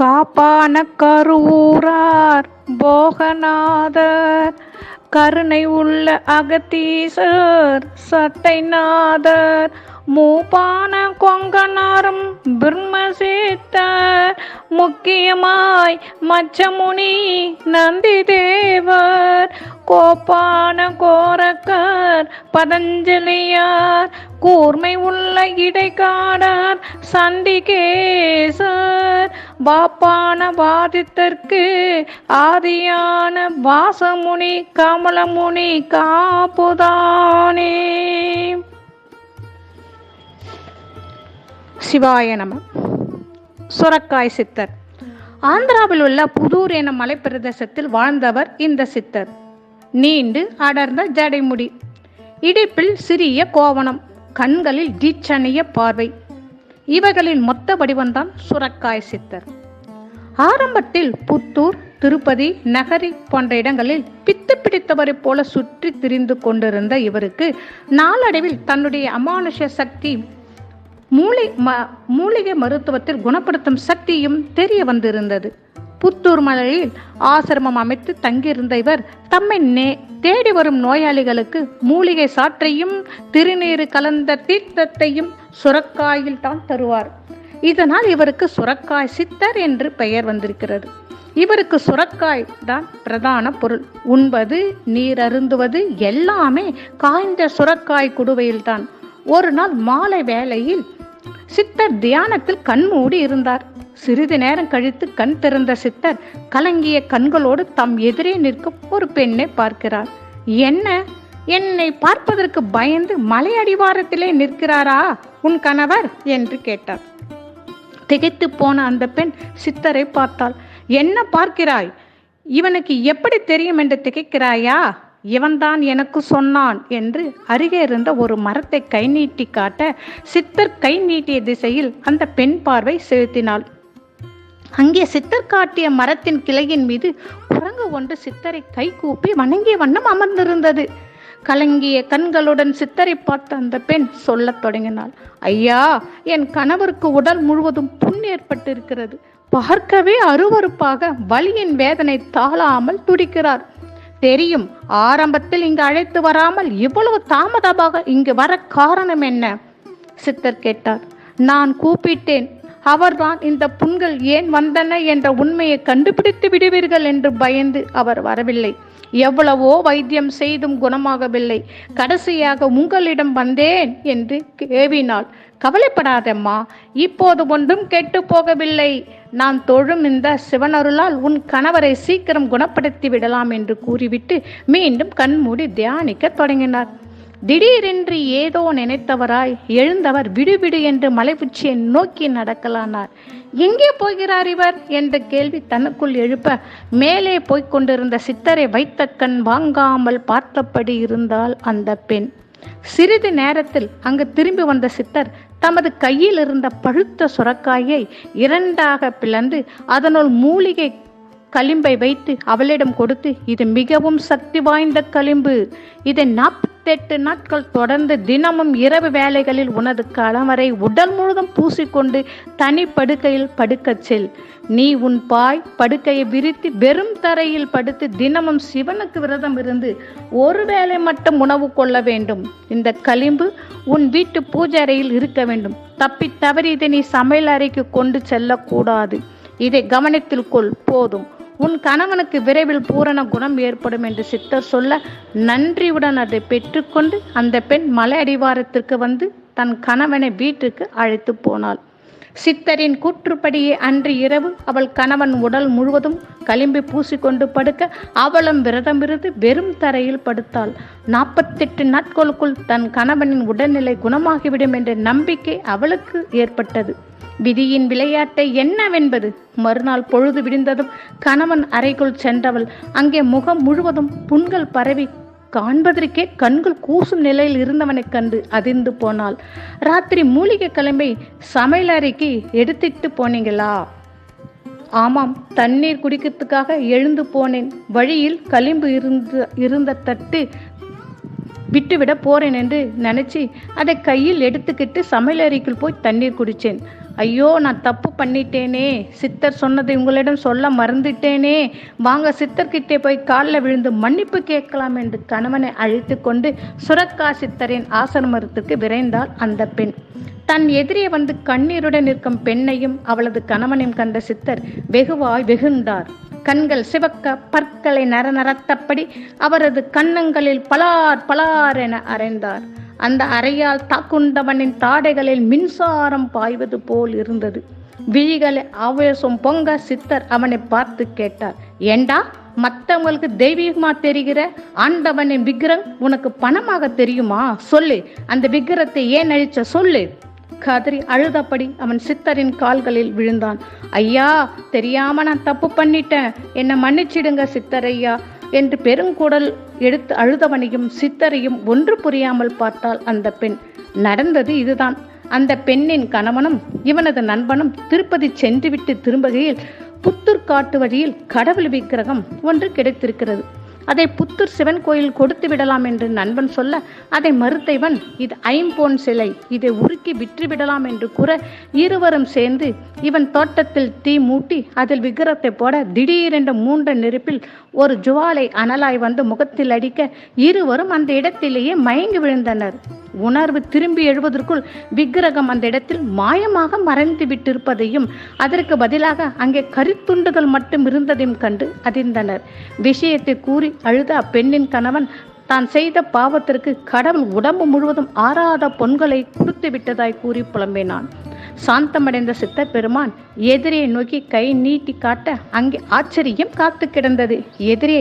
காப்பான கருவூரார் போகநாதர். கருணை உள்ள அகத்தீசர் சட்டைநாதர் மூப்பான கொங்கனாரும் பிரம்மசேத்தர். முக்கியமாய் மச்சமுனி நந்தி தேவர் கோப்பான கோரக்கர் பதஞ்சலியார் கூர்மை உள்ள இடைக்காடார் சண்டிகேசர் பாப்பான வாதித்தற்கு ஆதியான வாசமுனி கமலமுனி காப்புதானே சிவாய நம. சுரக்காய் சித்தர். ஆந்திராவில் உள்ள புதூர் என மலைப்பிரதேசத்தில் வாழ்ந்தவர் இந்த சித்தர். நீண்டு அடர்ந்த ஜடைமுடி. இடிப்பில் சிறிய கோவணம் கண்களில் தீச்சனிய பார்வை. இவைகளின் மொத்த வடிவம்தான் சுரக்காய் சித்தர். ஆரம்பத்தில் புத்தூர் திருப்பதி நகரி போன்ற இடங்களில் பித்து பிடித்தவரைப் போல சுற்றி திரிந்து கொண்டிருந்த இவருக்கு நாளடைவில் தன்னுடைய அமானுஷ சக்தி மூளை ம மூலிகை மருத்துவத்தில் குணப்படுத்தும் சக்தியும் தெரிய வந்திருந்தது. புத்தூர் மலையில் ஆசிரமம் அமைத்து தங்கியிருந்த இவர் தம்மை நே தேடி வரும் நோயாளிகளுக்கு மூலிகை சாற்றையும் திருநீறு கலந்த தீர்த்தத்தையும் சுரக்காயில் தான் தருவார். இதனால் இவருக்கு சுரக்காய் சித்தர் என்று பெயர் வந்திருக்கிறது. இவருக்கு சுரக்காய் தான் பிரதான பொருள். உண்பது நீர் அருந்துவது எல்லாமே காய்ந்த சுரக்காய் குடுவையில்தான். ஒரு நாள் மாலை வேளையில் சித்தர் தியானத்தில் கண்மூடி இருந்தார். சிறிது நேரம் கழித்து கண் திறந்த சித்தர் கலங்கிய கண்களோடு தம் எதிரே நிற்கும் ஒரு பெண்ணை பார்க்கிறார். என்ன? என்னை பார்ப்பதற்கு பயந்து மலை அடிவாரத்திலே நிற்கிறாரா? உன் கணவர்? என்று கேட்டார். திகைத்து போன அந்த பெண் சித்தரை பார்த்தாள். என்ன பார்க்கிறாய்? இவனுக்கு எப்படி தெரியும் என்று திகைக்கிறாயா? இவன்தான் எனக்கு சொன்னான் என்று அருகே இருந்த ஒரு மரத்தை கை நீட்டி காட்ட சித்தர் கை நீட்டிய திசையில் அந்த பெண் பார்வை செலுத்தினாள். அங்கே சித்தர் காட்டிய மரத்தின் கிளையின் மீது குரங்கு ஒன்று சித்தரை கை கூப்பி வணங்கிய வண்ணம் அமர்ந்திருந்தது. கலங்கிய கண்களுடன் சித்தரை பார்த்த அந்த பெண் சொல்லத் தொடங்கினாள். ஐயா என் கணவருக்கு உடல் முழுவதும் புண் ஏற்பட்டிருக்கிறது. பார்க்கவே அருவருப்பாக வலியின் வேதனை தாழாமல் துடிக்கிறார். தெரியும் ஆரம்பத்தில் இங்கு அழைத்து வராமல் இவ்வளவு தாமதமாக இங்கு வர காரணம் என்ன? சித்தர் கேட்டார். நான் கூப்பிட்டேன். அவர்தான் இந்த புண்கள் ஏன் வந்தன என்ற உண்மையை கண்டுபிடித்து விடுவீர்கள் என்று பயந்து அவர் வரவில்லை. எவ்வளவோ வைத்தியம் செய்தும் குணமாகவில்லை. கடைசியாக உங்களிடம் வந்தேன் என்று கேவினாள். கவலைப்படாதம்மா இப்போது ஒன்றும் கெட்டு போகவில்லை. நான் தொழும் இந்த சிவனருளால் உன் கணவரை சீக்கிரம் குணப்படுத்தி விடலாம் என்று கூறிவிட்டு மீண்டும் கண்மூடி தியானிக்க தொடங்கினார். திடீரென்று ஏதோ நினைத்தவராய் எழுந்தவர் விடுவிடு என்று மலைப்புச்சியை நோக்கி நடக்கலானார். எங்கே போகிறார் இவர்? என்ற கேள்வி தனக்குள் எழுப்ப மேலே போய்க் கொண்டிருந்த சித்தரை வைத்த கண் வாங்காமல் பார்த்தபடி இருந்தால் அந்த பெண். சிறிது நேரத்தில் அங்கு திரும்பி வந்த சித்தர் தமது கையில் இருந்த பழுத்த சுரக்காயை இரண்டாக பிளந்து அதனுள் மூலிகை களிம்பை வைத்து அவளிடம் கொடுத்து இது மிகவும் சக்தி வாய்ந்த களிம்பு. இதை நாற்பத்தெட்டு நாட்கள் தொடர்ந்து தினமும் இரவு வேலைகளில் உனது கணவரை உடல் முழுதும் பூசிக்கொண்டு தனி படுக்கையில் படுக்கச் செல். நீ உன் பாய் படுக்கையை விரித்து வெறும் தரையில் படுத்து தினமும் சிவனுக்கு விரதம் இருந்து ஒரு வேளை மட்டும் உணவு கொள்ள வேண்டும். இந்த களிம்பு உன் வீட்டு பூஜை அறையில் இருக்க வேண்டும். தப்பி தவறி இதை நீ சமையல் அறைக்கு கொண்டு செல்லக்கூடாது. இதை கவனத்தில் கொள். போதும். உன் கணவனுக்கு விரைவில் பூரண குணம் ஏற்படும் என்று சித்தர் சொல்ல நன்றியுடன் அதை பெற்றுக்கொண்டு அந்த பெண் மலை அடிவாரத்திற்கு வந்து தன் கணவனை வீட்டுக்கு அழைத்து போனாள். சித்தரின் கூற்றுப்படியே அன்று இரவு அவள் கணவன் உடல் முழுவதும் களிம்பி பூசிக்கொண்டு படுக்க அவளும் விரதமிருந்து வெறும் தரையில் படுத்தாள். நாற்பத்தெட்டு நாட்களுக்குள் தன் கணவனின் உடல்நிலை குணமாகிவிடும் என்ற நம்பிக்கை அவளுக்கு ஏற்பட்டது. விதியின் விளையாட்டை என்னவென்பது? மறுநாள் பொழுது விடிந்ததும் கணவன் அறைக்குள் சென்றவள். அங்கே முகம் முழுவதும் புண்கள் பரவி காண்பதற்கே கண்கள் கூசும் நிலையில் இருந்தவனைக் கண்டு அதிர்ந்து போனாள். ராத்திரி மூலிகை கிளம்பை சமையலறைக்கு எடுத்துட்டு போனீங்களா? ஆமாம் தண்ணீர் குடிக்கிறதுக்காக எழுந்து போனேன். வழியில் களிம்பு இருந்த இருந்த தட்டு விட்டுவிட போறேன் என்று நினைச்சு அதை கையில் எடுத்துக்கிட்டு சமையலறைக்குள் போய் தண்ணீர் குடித்தேன் ஐயோ நான் தப்பு பண்ணிட்டேனே. சித்தர் சொன்னதை உங்களிடம் சொல்ல மறந்துட்டேனே. வாங்க சித்தர்கிட்டே போய் காலில் விழுந்து மன்னிப்பு கேட்கலாம் என்று கணவனை அழைத்து கொண்டு சுரக்கா சித்தரின் ஆசிரமத்திற்கு விரைந்தாள் அந்த பெண். தன் எதிரே வந்து கண்ணீருடன் நிற்கும் பெண்ணையும் அவளது கணவனையும் கண்ட சித்தர் வெகுவாய் வெகுண்டார் கண்கள் சிவக்க பற்களை நர நரத்தபடி அவரது கன்னங்களில் பலார் பலார் என அறைந்தார் அந்த அறையால் தாக்குண்டவனின் தாடைகளில் மின்சாரம் பாய்வது போல் இருந்தது. விழிகளை ஆவேசம் பொங்க சித்தர் அவனை பார்த்து கேட்டார் ஏண்டா மற்றவங்களுக்கு தெய்வீகமா தெரிகிற ஆண்டவனின் விக்கிரம் உனக்கு பணமாக தெரியுமா? சொல்லு அந்த விக்கிரத்தை ஏன் அழிச்ச சொல்லு? கதறி அழுதபடி அவன் சித்தரின் கால்களில் விழுந்தான். ஐயா தெரியாம நான் தப்பு பண்ணிட்டேன். என்னை மன்னிச்சிடுங்க சித்தரையா என்று பெருங்குடல் எடுத்து அழுதவனையும் சித்தரையும் ஒன்று புரியாமல் பார்த்தாள் அந்த பெண் நடந்தது இதுதான். அந்த பெண்ணின் கணவனும் இவனது நண்பனும் திருப்பதி சென்றுவிட்டு திரும்புகையில் புத்தூர் காட்டு வழியில் கடவுள் விக்கிரகம் ஒன்று கிடைத்திருக்கிறது. அதை புத்தூர் சிவன் கோயில் கொடுத்து விடலாம் என்று நண்பன் சொல்ல அதை மறுத்தைவன் இது ஐம்பொன் சிலை இதை உருக்கி விற்று விடலாம் என்று கூற இருவரும் சேர்ந்து இவன் தோட்டத்தில் தீ மூட்டி அதில் விக்கிரத்தை போட திடீரென்ற மூன்ற நெருப்பில் ஒரு ஜுவாலை அனலாய் வந்து முகத்தில் அடிக்க இருவரும் அந்த இடத்திலேயே மயங்கி விழுந்தனர். உணர்வு திரும்பி எழுவதற்குள் விக்கிரகம் அந்த இடத்தில் மாயமாக மறைந்து விட்டிருப்பதையும் அதற்கு பதிலாக அங்கே கரித்துண்டுகள் மட்டும் இருந்ததையும் கண்டு அதிர்ந்தனர். விஷயத்தை கூறி அழுத அப்பெண்ணின் கணவன் தான் செய்த பாவத்திற்கு கடவுள் உடம்பு முழுவதும் ஆறாத பொன்களை கொடுத்து விட்டதாய் கூறி புலம்பினான். சாந்தமடைந்த சித்த பெருமான் எதிரே நோக்கி கை நீட்டி காட்ட அங்கே ஆச்சரியம் காத்து கிடந்தது. எதிரே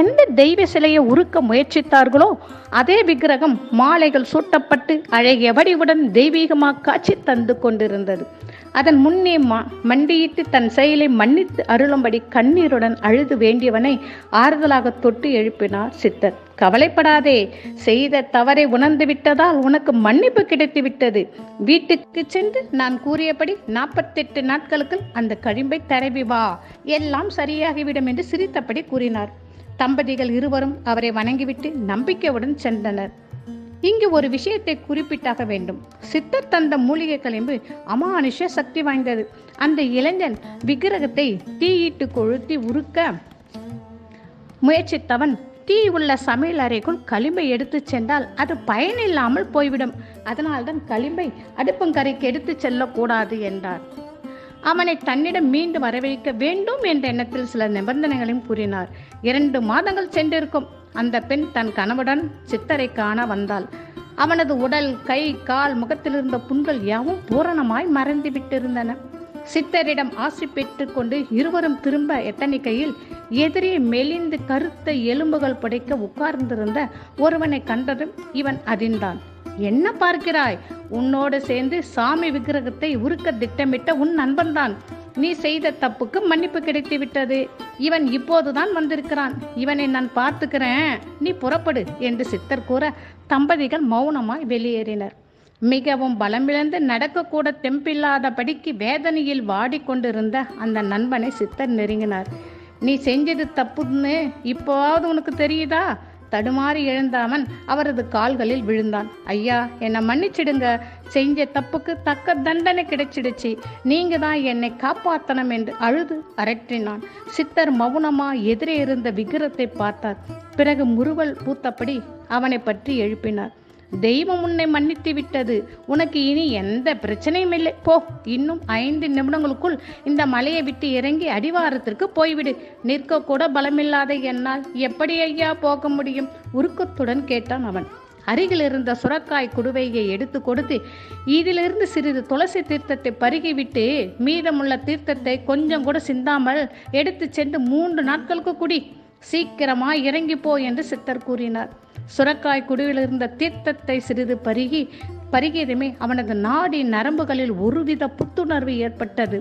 எந்த தெய்வ சிலையை உருக்க முயற்சித்தார்களோ அதே விக்கிரகம் மாலைகள் சூட்டப்பட்டு அழகிய வடிவுடன் தெய்வீகமாக காட்சி தந்து கொண்டிருந்தது. அதன் முன்னே மா மண்டியிட்டு தன் செயலை மன்னித்து அருளும்படி கண்ணீருடன் அழுது வேண்டியவனை ஆறுதலாக தொட்டு எழுப்பினார் சித்தர். கவலைப்படாதே செய்த தவறை உணர்ந்து விட்டதால் உனக்கு மன்னிப்பு கிடைத்து விட்டது. வீட்டுக்கு சென்று நான் கூறியபடி நாற்பத்தெட்டு நாட்களுக்கு அந்த கழிம்பை தரவி வா. எல்லாம் சரியாகிவிடும் என்று சிரித்தபடி கூறினார். தம்பதிகள் இருவரும் அவரை வணங்கிவிட்டு நம்பிக்கையுடன் சென்றனர். இங்கு ஒரு விஷயத்தை குறிப்பிட்டாக வேண்டும். சித்தர் தந்த மூலிகை களிம்பு அமானுஷ சக்தி வாய்ந்தது. அந்த இளைஞன் விக்கிரகத்தை தீயிட்டு கொளுத்தி உருக்க முயற்சித்தவன் தீ உள்ள சமையல் அறைக்குள் களிம்பை எடுத்துச் சென்றால் அது பயனில்லாமல் போய்விடும். அதனால்தான் களிம்பை அடுப்பங்கரைக்கு எடுத்துச் செல்லக்கூடாது என்றார். அவனை தன்னிடம் மீண்டும் வரவழைக்க வேண்டும் என்ற எண்ணத்தில் சில நிபந்தனைகளையும் கூறினார். இரண்டு மாதங்கள் சென்றிருக்கும். அந்த பெண் தன் கணவனுடன் சித்தரை காண வந்தாள். அவனது உடல் கை கால் முகத்திலிருந்த புண்கள் யாவும் பூரணமாய் மறைந்து விட்டிருந்தன. சித்தரிடம் ஆசி பெற்றுக்கொண்டு இருவரும் திரும்ப எத்தனிக்கையில் எதிரே மெலிந்து கருத்த எலும்புகள் புடைக்க உட்கார்ந்திருந்த ஒருவனை கண்டதும் இவன் அதிர்ந்தான். என்ன பார்க்கிறாய்? உன்னோடு சேர்ந்து சாமி விக்கிரகத்தை உருக்க திட்டமிட்ட உன் நண்பன்தான். நீ செய்த தப்புக்கு மன்னிப்பு கிடைத்து விட்டது. இவன் இப்போதுதான் வந்திருக்கிறான். இவனை நான் பார்த்துக்கிறேன். நீ புறப்படு என்று சித்தர் கூற தம்பதிகள் மௌனமாய் வெளியேறினர். மிகவும் பலமிழந்து நடக்கக்கூட தெம்பில்லாதபடிக்கு வேதனையில் வாடிக்கொண்டிருந்த அந்த நண்பனை சித்தர் நெருங்கினார். நீ செஞ்சது தப்புன்னு இப்போவாவது உனக்கு தெரியுதா? தடுமாறி எழுந்தாமன் அவரது கால்களில் விழுந்தான். ஐயா என்னை மன்னிச்சிடுங்க. செஞ்ச தப்புக்கு தக்க தண்டனை கிடைச்சிடுச்சு. நீங்க தான் என்னை காப்பாத்தணும் என்று அழுது அரற்றினான். சித்தர் மௌனமா எதிரே இருந்த விக்கிரத்தை பார்த்தார். பிறகு முறுவல் பூத்தபடி அவனை பற்றி எழுப்பினார். தெய்வம் உன்னை மன்னித்து விட்டது. உனக்கு இனி எந்த பிரச்சனையும் இல்லை. போ இன்னும் ஐந்து நிமிடங்களுக்குள் இந்த மலையை விட்டு இறங்கி அடிவாரத்திற்கு போய்விடு. நிற்க கூட பலமில்லாத என்னால் எப்படி ஐயா போக முடியும்? உருக்கத்துடன் கேட்டான் அவன். அருகில் இருந்த சுரக்காய் குடுவையை எடுத்து கொடுத்து இதிலிருந்து சிறிது துளசி தீர்த்தத்தை பருகிவிட்டு மீதமுள்ள தீர்த்தத்தை கொஞ்சம் கூட சிந்தாமல் எடுத்து சென்று மூன்று நாட்களுக்கு குடி. சீக்கிரமா இறங்கி போ என்று சித்தர் கூறினார். சுரக்காய் குடுவில் இருந்த தீர்த்தத்தை சிறிது பருகி பருகியதுமே அவனது நாடி நரம்புகளில் ஒருவித புத்துணர்வு ஏற்பட்டது.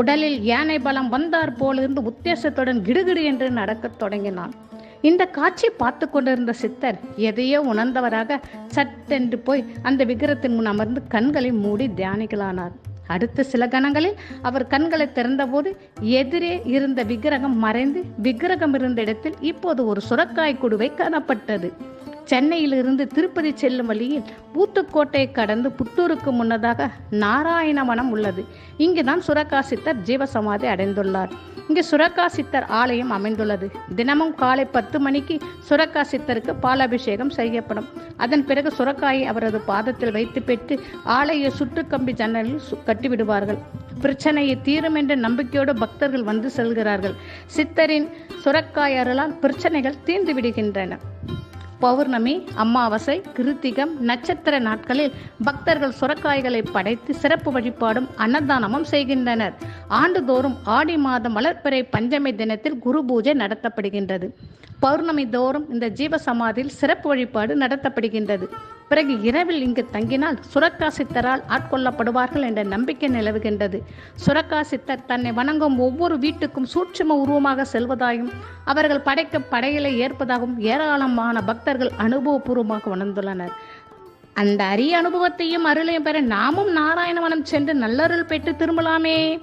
உடலில் யானை பலம் வந்தார் போலிருந்து உத்தேசத்துடன் கிடுகிடு என்று நடக்கத் தொடங்கினான். இந்த காட்சி பார்த்து கொண்டிருந்த சித்தர் எதையோ உணர்ந்தவராக சட்டென்று போய் அந்த விக்கிரத்தின் முன் அமர்ந்து கண்களை மூடி தியானிகளானார். அடுத்த சில கணங்களில் அவர் கண்களை திறந்தபோது எதிரே இருந்த விக்கிரகம் மறைந்து விக்கிரகம் இருந்த இடத்தில் இப்போது ஒரு சுரக்காய் குடுவை காணப்பட்டது. சென்னையிலிருந்து திருப்பதி செல்லும் வழியில் ஊத்துக்கோட்டையை கடந்து புத்தூருக்கு முன்னதாக நாராயணவனம் உள்ளது. இங்குதான் சுரக்கா சித்தர் ஜீவசமாதி அடைந்துள்ளார். இங்கு சுரக்கா சித்தர் ஆலயம் அமைந்துள்ளது. தினமும் காலை பத்து மணிக்கு சுரக்கா சித்தருக்கு பாலாபிஷேகம் செய்யப்படும். அதன் பிறகு சுரக்காயை அவரது பாதத்தில் வைத்து பெற்று ஆலய சுற்றுக்கம்பி ஜன்னலில் சு- கட்டிவிடுவார்கள். பிரச்சனையை தீரும் என்ற நம்பிக்கையோடு பக்தர்கள் வந்து செல்கிறார்கள். சித்தரின் சுரக்காய் அருளால் பிரச்சனைகள் தீர்ந்து விடுகின்றன. பௌர்ணமி அமாவாசை கிருத்திகம் நட்சத்திர நாட்களில் பக்தர்கள் சுரக்காய்களை படைத்து சிறப்பு வழிபாடும் அன்னதானமும் செய்கின்றனர். ஆண்டுதோறும் ஆடி மாதம் வளர்ப்பிறை பஞ்சமி தினத்தில் குரு பூஜை நடத்தப்படுகின்றது. பௌர்ணமி தோறும் இந்த ஜீவசமாதியில் சிறப்பு வழிபாடு நடத்தப்படுகின்றது. பிறகு இரவில் இங்கு தங்கினால் சுரக்கா சித்தரால் ஆட்கொள்ளப்படுவார்கள் என்ற நம்பிக்கை நிலவுகின்றது. சுரக்கா சித்தர் தன்னை வணங்கும் ஒவ்வொரு வீட்டுக்கும் சூட்சும உருவமாக செல்வதாயும் அவர்கள் படைக்க படையலை ஏற்பதாகவும் ஏராளமான பக்தர்கள் அனுபவபூர்வமாக உணர்ந்துள்ளனர். அந்த அரிய அனுபவத்தையும் அருளையும் பெற நாமும் நாராயணவனம் சென்று நல்லருள் பெற்று திரும்பலாமே.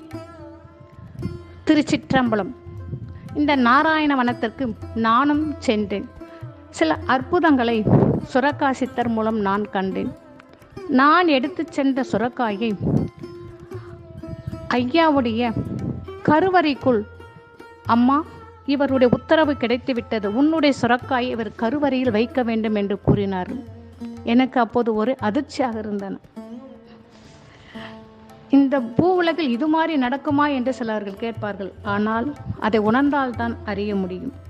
திருச்சிற்றம்பலம். இந்த நாராயணவனத்திற்கு நானும் சென்றேன். சில அற்புதங்களை சுரக்கா சித்தர் மூலம் நான் கண்டேன். நான் எடுத்துச் சென்ற சுரக்காயை ஐயாவுடைய கருவறைக்குள் அம்மா இவருடைய உத்தரவு கிடைத்துவிட்டது. உன்னுடைய சுரக்காயை இவர் கருவறையில் வைக்க வேண்டும் என்று கூறினார். எனக்கு அப்போது ஒரு அதிர்ச்சியாக இருந்தன. இந்த பூ உலகில் இது மாதிரி நடக்குமா? என்று சிலர்கள் கேட்பார்கள். ஆனால் அதை உணர்ந்தால்தான் அறிய முடியும்.